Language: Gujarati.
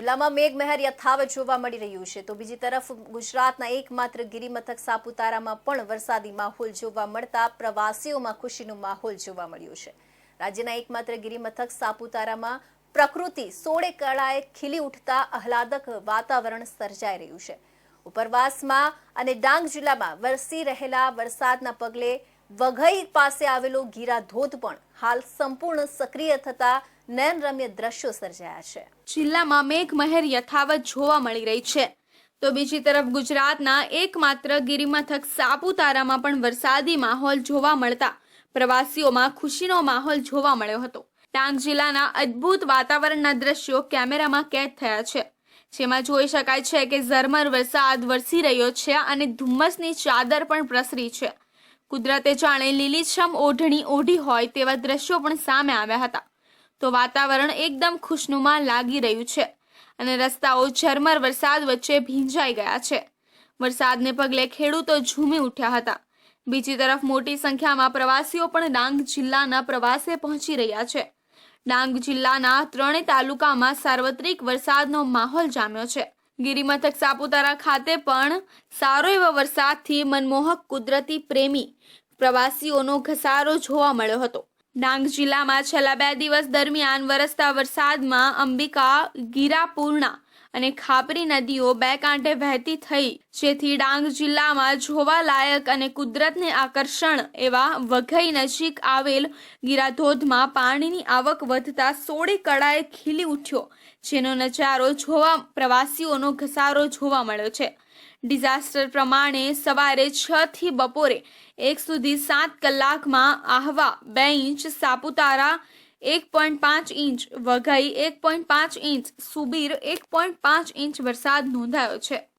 જિલ્લામાં મેઘમહેર યથાવત જોવા મળી રહ્યું છે. તો બીજી તરફ ગુજરાતના એકમાત્ર ગિરિમથક સાપુતારામાં પણ વરસાદી માહોલ જોવા મળતા પ્રવાસીઓમાં ખુશીનો માહોલ જોવા મળ્યો છે. રાજ્યના એકમાત્ર ગિરિમથક સાપુતારામાં પ્રકૃતિ સોળે કળાએ ખીલી ઉઠતા આહલાદક વાતાવરણ સર્જાઈ રહ્યું છે. ઉપરવાસમાં અને ડાંગ જિલ્લામાં વરસી રહેલા વરસાદના પગલે વઘઈ પાસે આવેલો ગીરા ધોધ પણ હાલ સંપૂર્ણ સક્રિય થતા નયનરમ્ય દ્રશ્યો સર્જાયા છે. જિલ્લામાં મેઘમહેર યથાવત જોવા મળી રહી છે. તો બીજી તરફ ગુજરાતના એકમાત્ર ગિરિમથક સાપુતારામાં પણ વરસાદી માહોલ જોવા મળતા પ્રવાસીઓમાં ખુશીનો માહોલ જોવા મળ્યો હતો. ડાંગ જિલ્લાના અદ્ભુત વાતાવરણના દ્રશ્યો કેમેરામાં કેદ થયા છે. જેમાં જોઈ શકાય છે કે ઝરમર વરસાદ વરસી રહ્યો છે અને ધુમ્મસની ચાદર પણ પ્રસરી છે. કુદરતે જાણે લીલીછમ ઓઢણી ઓઢી હોય તેવા દ્રશ્યો પણ સામે આવ્યા હતા. તો વાતાવરણ એકદમ ખુશનુમા લાગી રહ્યું છે અને રસ્તાઓ ઝરમર વરસાદ વચ્ચે ભીંજાઈ ગયા છે. વરસાદને પગલે ખેડૂતો ઝૂમી ઉઠ્યા હતા. બીજી તરફ મોટી સંખ્યામાં પ્રવાસીઓ પણ ડાંગ જિલ્લાના પ્રવાસે પહોંચી રહ્યા છે. ડાંગ જિલ્લાના ત્રણેય તાલુકામાં સાર્વત્રિક વરસાદનો માહોલ જામ્યો છે. ગિરિમથક સાપુતારા ખાતે પણ સારો એવો વરસાદથી મનમોહક કુદરતી પ્રેમી પ્રવાસીઓનો ઘસારો જોવા મળ્યો હતો. ડાંગ જિલ્લામાં છેલ્લા બે દિવસ દરમિયાન વરસતા વરસાદમાં અંબિકા ગીરાપૂર્ણા અને ખાપરી નદીઓ બે કાંઠે વહેતી થઈ, જેથી ડાંગ જિલ્લામાં જોવાલાયક અને કુદરતને આકર્ષણ એવા વઘઈ નજીક આવેલ ગીરાધોધમાં પાણીની આવક વધતા સોળે કળાએ ખીલી ઉઠ્યો, જેનો નજારો જોવા, પ્રવાસીઓનો ઘસારો જોવા મળ્યો છે. ડિઝાસ્ટર પ્રમાણે સવારે છ થી બપોરે એક સુધી સાત કલાકમાં આહવા બે ઇંચ સાપુતારા એક પોઈન્ટ પાંચ ઇંચ, વઘઈ એક પોઈન્ટ પાંચ ઇંચ, સુબીર એક પોઈન્ટ પાંચ ઇંચ વરસાદ નોંધાયો છે.